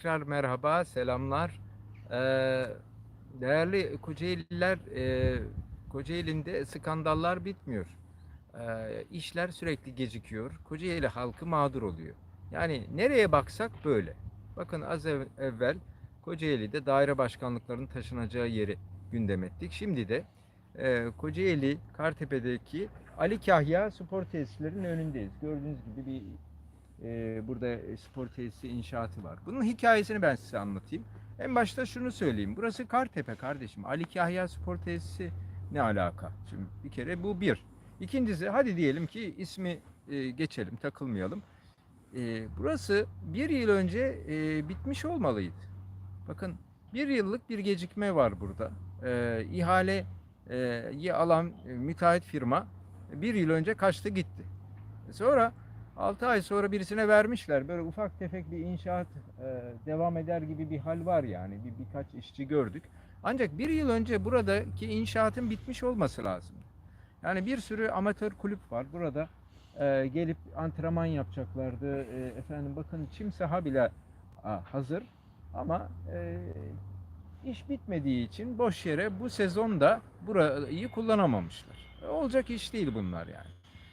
Tekrar merhaba, selamlar. Ee, değerli Kocaeliler, e, Kocaeli'nde skandallar bitmiyor. Ee, işler sürekli gecikiyor. Kocaeli halkı mağdur oluyor. Yani nereye baksak böyle. Bakın az ev- evvel Kocaeli'de daire başkanlıklarının taşınacağı yeri gündem ettik. Şimdi de e, Kocaeli Kartepe'deki Ali Kahya spor tesislerinin önündeyiz. Gördüğünüz gibi bir ee, burada spor tesisi inşaatı var. Bunun hikayesini ben size anlatayım. En başta şunu söyleyeyim. Burası Kartepe kardeşim. Ali Kahya spor tesisi ne alaka? Şimdi bir kere bu bir. İkincisi hadi diyelim ki ismi e, geçelim takılmayalım. E, burası bir yıl önce e, bitmiş olmalıydı. Bakın bir yıllık bir gecikme var burada. E, ihaleyi alan e, müteahhit firma bir yıl önce kaçtı gitti. Sonra 6 ay sonra birisine vermişler. Böyle ufak tefek bir inşaat e, devam eder gibi bir hal var yani. Bir birkaç işçi gördük. Ancak bir yıl önce buradaki inşaatın bitmiş olması lazım. Yani bir sürü amatör kulüp var. Burada e, gelip antrenman yapacaklardı. E, efendim bakın çim saha bile a, hazır. Ama e, iş bitmediği için boş yere bu sezonda burayı kullanamamışlar. E, Olacak iş değil bunlar yani.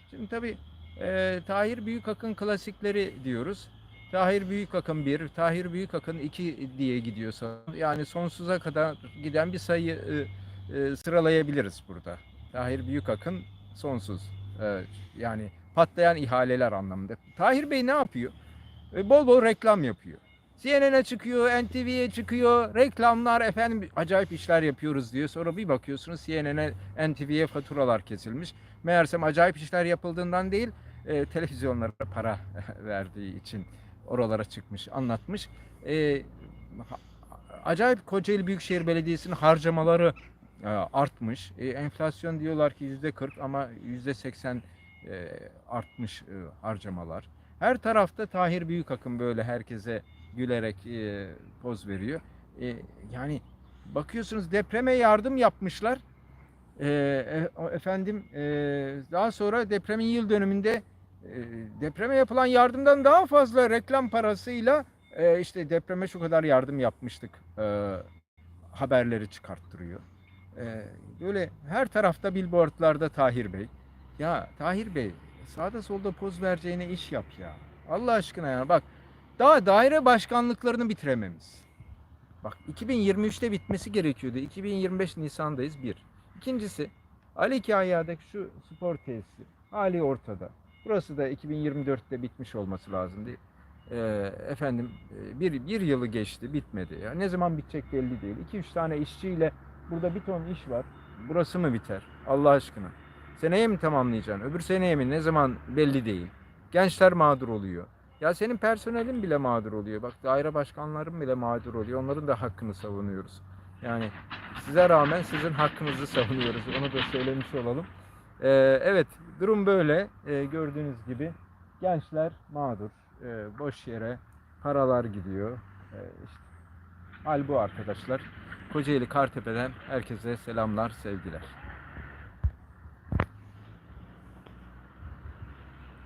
Şimdi tabii e, Tahir Büyükakın klasikleri diyoruz. Tahir Büyükakın 1, Tahir Büyükakın 2 diye gidiyorsa yani sonsuza kadar giden bir sayı e, e, sıralayabiliriz burada. Tahir Büyükakın sonsuz. E, yani patlayan ihaleler anlamında. Tahir Bey ne yapıyor? E, bol bol reklam yapıyor. CNN'e çıkıyor, NTV'ye çıkıyor, reklamlar efendim acayip işler yapıyoruz diyor. Sonra bir bakıyorsunuz CNN'e, NTV'ye faturalar kesilmiş. Meğersem acayip işler yapıldığından değil, e, televizyonlara para verdiği için oralara çıkmış, anlatmış. E, acayip Kocaeli Büyükşehir Belediyesi'nin harcamaları e, artmış. E, enflasyon diyorlar ki yüzde 40 ama yüzde 80 e, artmış e, harcamalar. Her tarafta Tahir Büyükakın böyle herkese gülerek e, poz veriyor. E, yani bakıyorsunuz depreme yardım yapmışlar. E, e, efendim e, daha sonra depremin yıl dönümünde depreme yapılan yardımdan daha fazla reklam parasıyla e, işte depreme şu kadar yardım yapmıştık e, haberleri çıkarttırıyor. E, böyle her tarafta billboardlarda Tahir Bey. Ya Tahir Bey sağda solda poz vereceğine iş yap ya. Allah aşkına ya bak daha daire başkanlıklarını bitirememiz. Bak 2023'te bitmesi gerekiyordu. 2025 Nisan'dayız bir. İkincisi Ali Kahya'daki şu spor tesisi hali ortada. Burası da 2024'te bitmiş olması lazımdı. Ee, efendim e, bir, bir yılı geçti bitmedi. Ya ne zaman bitecek belli değil. 2-3 tane işçiyle burada bir ton iş var. Burası mı biter? Allah aşkına. Seneye mi tamamlayacaksın? Öbür seneye mi? Ne zaman belli değil. Gençler mağdur oluyor. Ya senin personelin bile mağdur oluyor. Bak daire başkanların bile mağdur oluyor. Onların da hakkını savunuyoruz. Yani size rağmen sizin hakkınızı savunuyoruz. Onu da söylemiş olalım. Ee, evet durum böyle. Ee, gördüğünüz gibi gençler mağdur. Ee, boş yere paralar gidiyor. Ee, işte. Hal bu arkadaşlar. Kocaeli Kartepe'den herkese selamlar, sevgiler.